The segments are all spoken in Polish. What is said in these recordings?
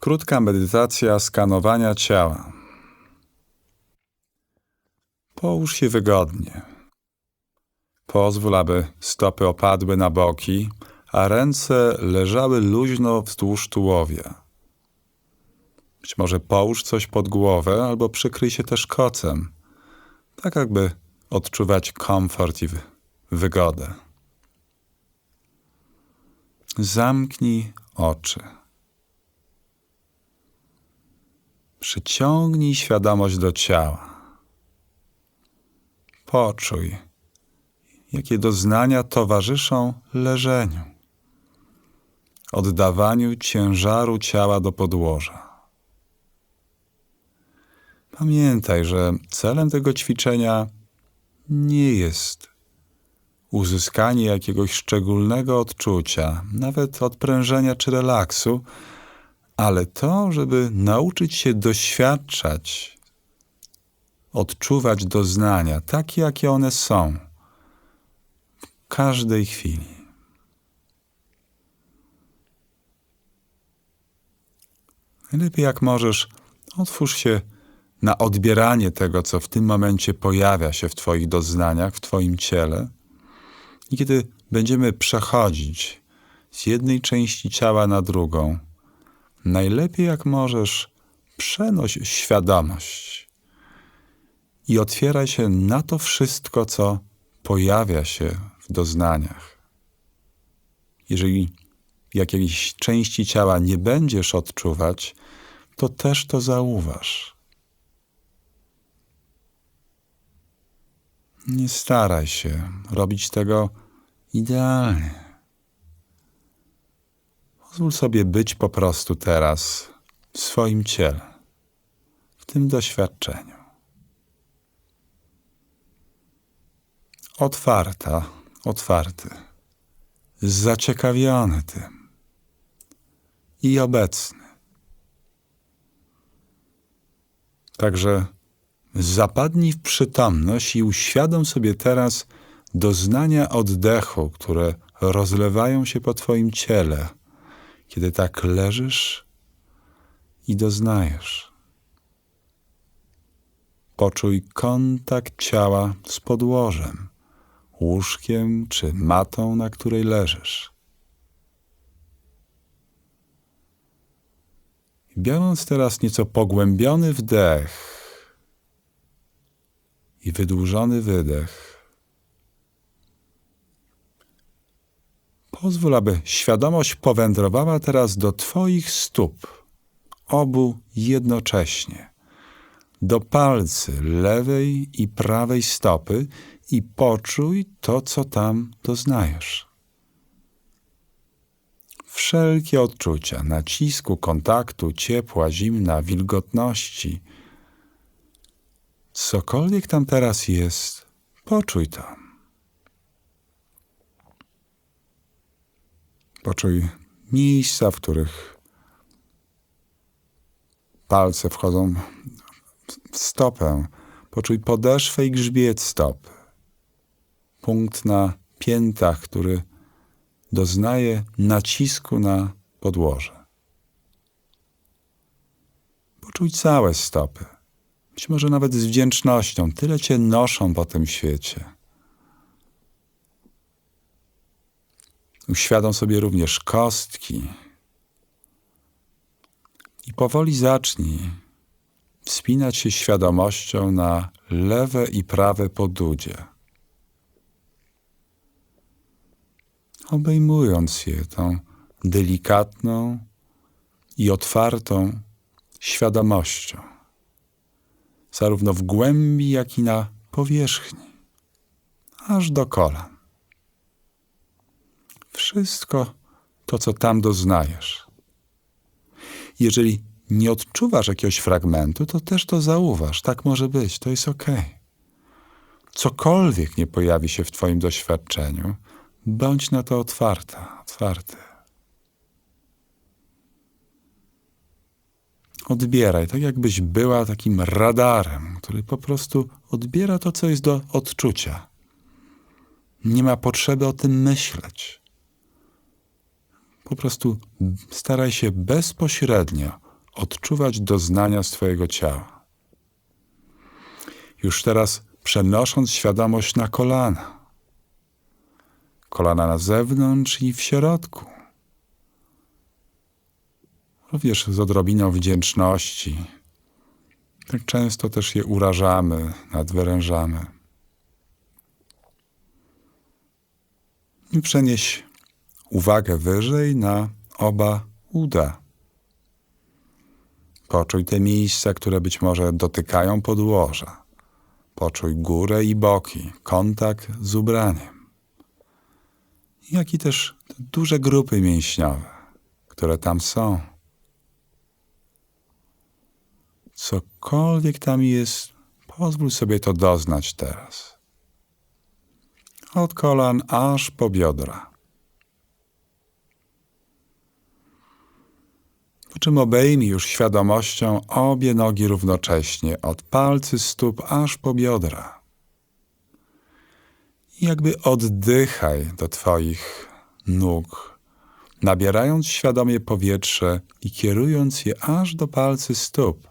Krótka medytacja skanowania ciała. Połóż się wygodnie. Pozwól, aby stopy opadły na boki, a ręce leżały luźno wzdłuż tułowia. Być może połóż coś pod głowę albo przykryj się też kocem, tak jakby odczuwać komfort i wy- wygodę. Zamknij oczy. Przyciągnij świadomość do ciała. Poczuj, jakie doznania towarzyszą leżeniu, oddawaniu ciężaru ciała do podłoża. Pamiętaj, że celem tego ćwiczenia nie jest uzyskanie jakiegoś szczególnego odczucia, nawet odprężenia czy relaksu, ale to, żeby nauczyć się doświadczać, odczuwać doznania takie, jakie one są w każdej chwili. Najlepiej jak możesz, otwórz się na odbieranie tego, co w tym momencie pojawia się w Twoich doznaniach, w Twoim ciele. I kiedy będziemy przechodzić z jednej części ciała na drugą, najlepiej jak możesz, przenoś świadomość i otwieraj się na to wszystko, co pojawia się w doznaniach. Jeżeli jakiejś części ciała nie będziesz odczuwać, to też to zauważ. Nie staraj się robić tego idealnie. Pozwól sobie być po prostu teraz w swoim ciele, w tym doświadczeniu. Otwarta, otwarty, zaciekawiony tym i obecny. Także Zapadnij w przytomność i uświadom sobie teraz doznania oddechu, które rozlewają się po Twoim ciele, kiedy tak leżysz i doznajesz. Poczuj kontakt ciała z podłożem, łóżkiem czy matą, na której leżysz. Biorąc teraz nieco pogłębiony wdech, i wydłużony wydech. Pozwól, aby świadomość powędrowała teraz do Twoich stóp, obu jednocześnie, do palcy lewej i prawej stopy i poczuj to, co tam doznajesz. Wszelkie odczucia nacisku, kontaktu, ciepła, zimna, wilgotności – Cokolwiek tam teraz jest, poczuj to. Poczuj miejsca, w których palce wchodzą w stopę. Poczuj podeszwę i grzbiet stopy. Punkt na piętach, który doznaje nacisku na podłoże. Poczuj całe stopy być może nawet z wdzięcznością. Tyle cię noszą po tym świecie. Uświadom sobie również kostki. I powoli zacznij wspinać się świadomością na lewe i prawe podudzie. Obejmując je tą delikatną i otwartą świadomością zarówno w głębi, jak i na powierzchni, aż do kolan. Wszystko to, co tam doznajesz. Jeżeli nie odczuwasz jakiegoś fragmentu, to też to zauważ. Tak może być, to jest ok. Cokolwiek nie pojawi się w Twoim doświadczeniu, bądź na to otwarta, otwarty. odbieraj, tak jakbyś była takim radarem, który po prostu odbiera to, co jest do odczucia. Nie ma potrzeby o tym myśleć. Po prostu staraj się bezpośrednio odczuwać doznania z Twojego ciała. Już teraz przenosząc świadomość na kolana. Kolana na zewnątrz i w środku. Również z odrobiną wdzięczności. Tak często też je urażamy, nadwyrężamy. I przenieś uwagę wyżej na oba uda. Poczuj te miejsca, które być może dotykają podłoża. Poczuj górę i boki, kontakt z ubraniem. Jak i też duże grupy mięśniowe, które tam są. Cokolwiek tam jest, pozwól sobie to doznać teraz. Od kolan aż po biodra. Po czym obejmij już świadomością obie nogi równocześnie, od palcy stóp aż po biodra. I jakby oddychaj do Twoich nóg, nabierając świadomie powietrze i kierując je aż do palcy stóp,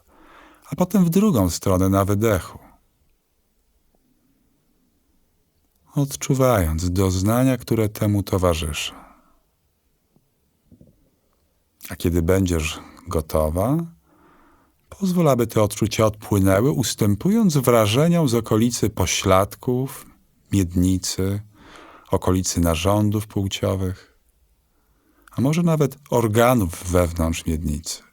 a potem w drugą stronę na wydechu. Odczuwając doznania, które temu towarzyszą. A kiedy będziesz gotowa, pozwól, aby te odczucia odpłynęły, ustępując wrażeniom z okolicy pośladków, miednicy, okolicy narządów płciowych, a może nawet organów wewnątrz miednicy.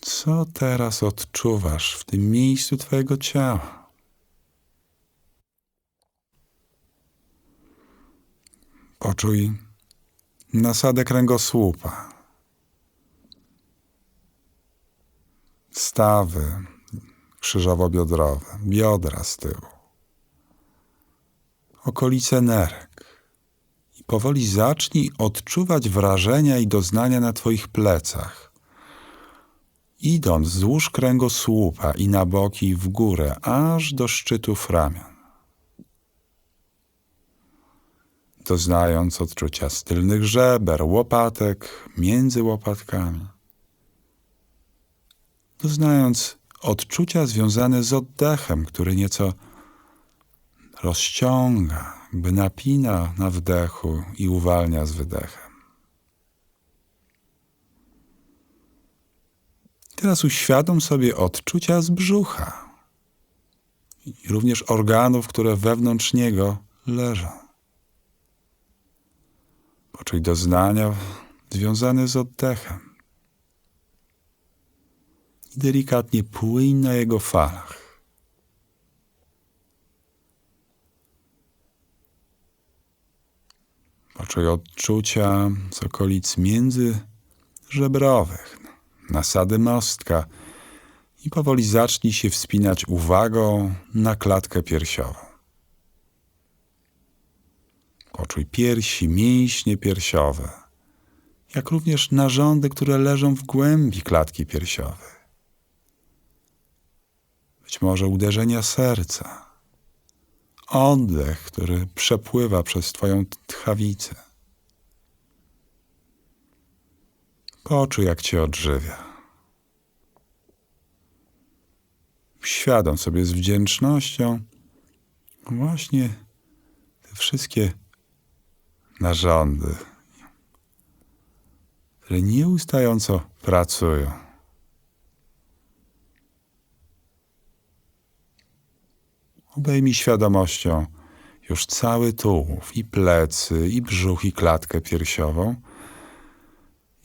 Co teraz odczuwasz w tym miejscu Twojego ciała? Poczuj nasadę kręgosłupa, stawy krzyżowo-biodrowe, biodra z tyłu, okolice nerek. I powoli zacznij odczuwać wrażenia i doznania na Twoich plecach, idąc wzdłuż kręgosłupa i na boki w górę, aż do szczytów ramion. Doznając odczucia stylnych żeber, łopatek między łopatkami. Doznając odczucia związane z oddechem, który nieco rozciąga, by napina na wdechu i uwalnia z wydechem. Teraz uświadom sobie odczucia z brzucha również organów, które wewnątrz niego leżą. Poczuj doznania związane z oddechem. I delikatnie płyń na jego falach. Poczuj odczucia z okolic między żebrowych, nasady mostka i powoli zacznij się wspinać uwagą na klatkę piersiową. Poczuj piersi, mięśnie piersiowe, jak również narządy, które leżą w głębi klatki piersiowej. Być może uderzenia serca, oddech, który przepływa przez Twoją tchawicę. Poczuj, jak Cię odżywia. Świadom sobie z wdzięcznością właśnie te wszystkie narządy, które nieustająco pracują. Obejmij świadomością już cały tułów, i plecy, i brzuch, i klatkę piersiową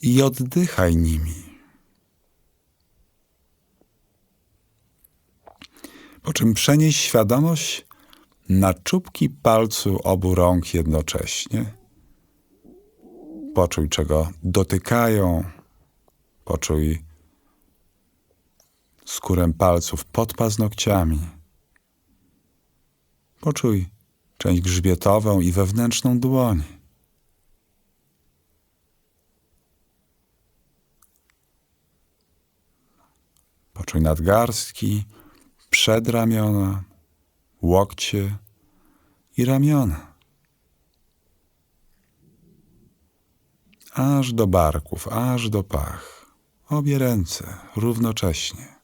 i oddychaj nimi. Po czym przenieś świadomość na czubki palcu obu rąk jednocześnie Poczuj, czego dotykają. Poczuj skórę palców pod paznokciami. Poczuj część grzbietową i wewnętrzną dłoni. Poczuj nadgarstki, przedramiona, łokcie i ramiona. Aż do barków, aż do pach. Obie ręce równocześnie.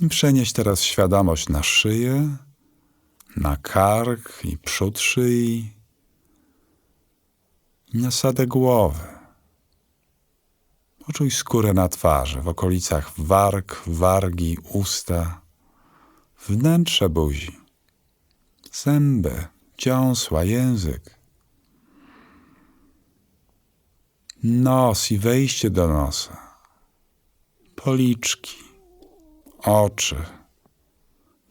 I przenieś teraz świadomość na szyję, na kark i przód szyi, i nasadę głowy. Poczuj skórę na twarzy, w okolicach warg, wargi, usta, wnętrze buzi, zęby, dziąsła, język, nos i wejście do nosa, policzki, oczy.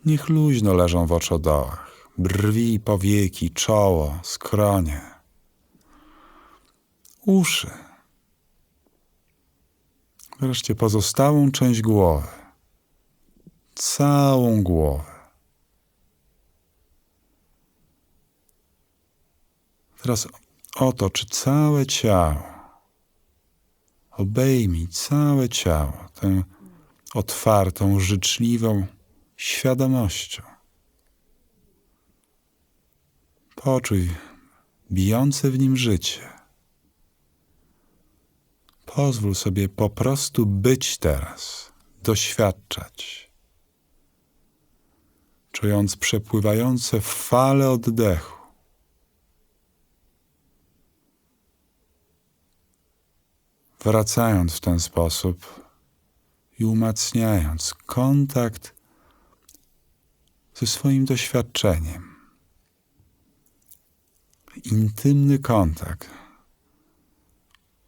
Niech luźno leżą w oczodołach, brwi, powieki, czoło, skronie, uszy. Wreszcie pozostałą część głowy. Całą głowę. Teraz otocz całe ciało. Obejmij całe ciało tę otwartą, życzliwą świadomością. Poczuj bijące w nim życie. Pozwól sobie po prostu być teraz, doświadczać, czując przepływające fale oddechu. Wracając w ten sposób i umacniając kontakt ze swoim doświadczeniem. Intymny kontakt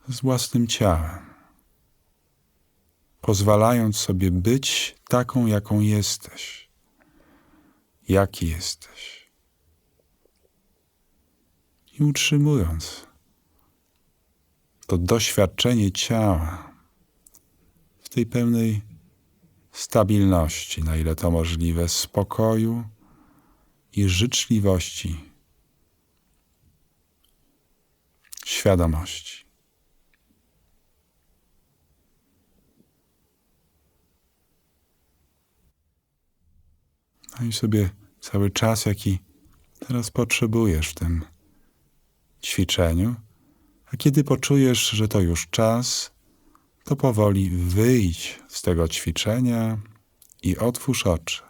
z własnym ciałem, pozwalając sobie być taką, jaką jesteś, jaki jesteś. I utrzymując to doświadczenie ciała w tej pełnej stabilności, na ile to możliwe, spokoju i życzliwości, świadomości. No i sobie cały czas, jaki teraz potrzebujesz w tym ćwiczeniu, a kiedy poczujesz, że to już czas, to powoli wyjdź z tego ćwiczenia i otwórz oczy.